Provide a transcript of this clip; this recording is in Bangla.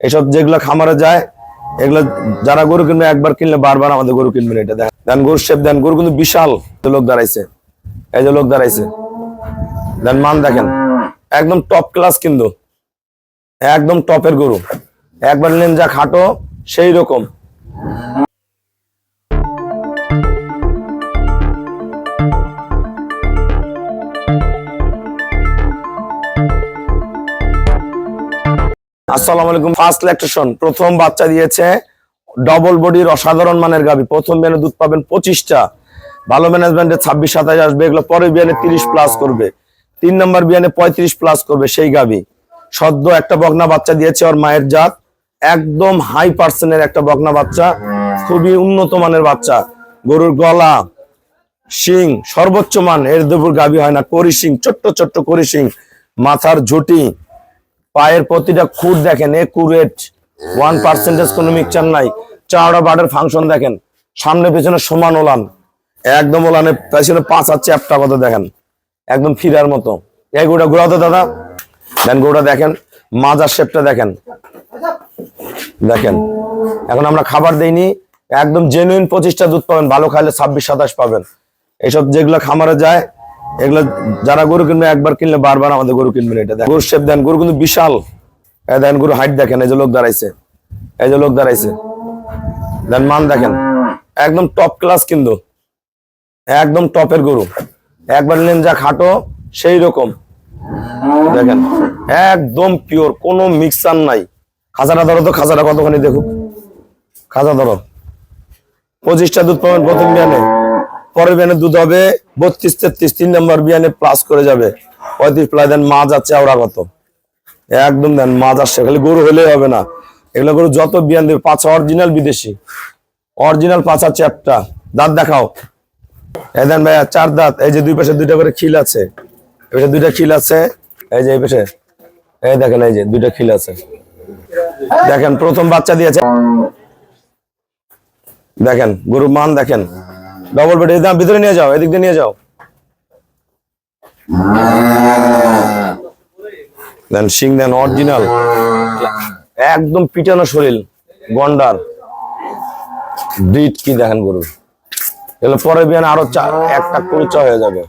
এসব যেগুলো খামারে যায়, এগুলো যারা গরু কিনবে একবার কিনলে বারবার আমাদের গরু কিনবেন এটা দেন গরু শেপ দেন গরু কিন্তু বিশাল লোক দাঁড়াইছে। এই যে লোক দাঁড়াইছে। দেন মান দেখেন, একদম টপ ক্লাস কিন্তু। একদম টপের গরু। একবার নেন যা খাটো সেই রকম। আসসালামু আলাইকুম। ফার্স্ট ল্যাকটেশন প্রথম বাচ্চা দিয়েছে। ডবল বডির অসাধারণ মানের গাবি প্রথম বিয়ানে দুধ পাবেন পঁচিশটা। ভালো ম্যানেজমেন্টে ছাব্বিশ, সাতাশ আসবে। এগুলো পরের বিয়ানে তিরিশ প্লাস করবে। তিন নম্বর বিয়ানে পঁয়ত্রিশ প্লাস করবে সেই গাবি সদ্য একটা বকনা বাচ্চা দিয়েছে ওর মায়ের জাত। একদম হাই পার্সেন্টের একটা বকনা বাচ্চা। খুবই উন্নত মানের বাচ্চা। গরুর গলা, শিং, সর্বোচ্চ মান। এর দেবুর গাবি হয় না, করি শিং, ছোট্ট ছোট্ট করি শিং। মাথার ঝুটি। পায়ের প্রতিটা খুঁট দেখেন একুরেট ওয়ান পার্সেন্টেজ কোনো মিক্সচার নাই। চাওড়া বাটের ফাংশন দেখেন, সামনে পেছনে সমান ওলান। একদম ওলানে পেছনে পাঁচ আর চ্যাপটা কত দেখেন, একদম ফিরার মতো। এই গোটা ঘোরাও তো দাদা, দেন গোটা দেখেন মাজার শেপটা দেখেন। দেখেন, এখন আমরা খাবার দেইনি, একদম জেনুইন পঁচিশটা দুধ পাবেন, ভালো খাইলে ছাব্বিশ, সাতাশ পাবেন। এইসব যেগুলো খামারে যায় এগুলো যারা গরু কিনবে, একবার কিনলে বারবার আমাদের গরু কিনবেন এটা। দেন গরুর শেপ দেন গরু কিন্তু বিশাল। দেন গরু হাইট দেখেন, এই যে লোক দাঁড়াইছে। এই যে লোক দাঁড়াইছে। দেন মান দেখেন। একদম টপ ক্লাস কিন্তু। একদম টপের গরু। একবার নেন যা খাটো, সেই রকম। দেখেন, একদম পিওর কোনো মিক্সার নাই। খাজাটা ধরো তো খাজাটা কতখানি দেখুক? খাজা ধরো। পঁচিশটা দুধ পাবেন প্রথম বিয়ানে পরের বিয়ানে দুধ হবে, বত্রিশ, তেত্রিশ, তিন নম্বর বিয়ানে প্লাস করে যাবে। পঁয়ত্রিশ প্লাস দেন মাছ আছে ওরা কত? একদম দেন মাছ আসছে, খালি গরু হলেই হবে না। এগুলো গরু যত বিয়ান দেবে, পাঁচ অরিজিনাল বিদেশি। অরিজিনাল পাঁচা চ্যাপটা দাঁত দেখাও। এই দেন ভাইয়া, চার দাঁত। এই যে দুই পাশে দুইটা করে খিল আছে। এই দুইটা খিল আছে। এই যে এই পাশে। এই দেখেন, এই যে দুইটা খিল আছে। দেখেন, প্রথম বাচ্চা দিয়েছে। দেখেন গরু মান দেখেন। ডবল বেড এদিকে ভিতরে নিয়ে যাও, এদিক দিয়ে নিয়ে যাও। দেন সিং দেন অরিজিনাল একদম পিটানো শরীর, গন্ডার। ব্রিড কি দেখেন গরু? এগুলো পরে বিয়ান আরও একটা করে চা হয়ে যাবে।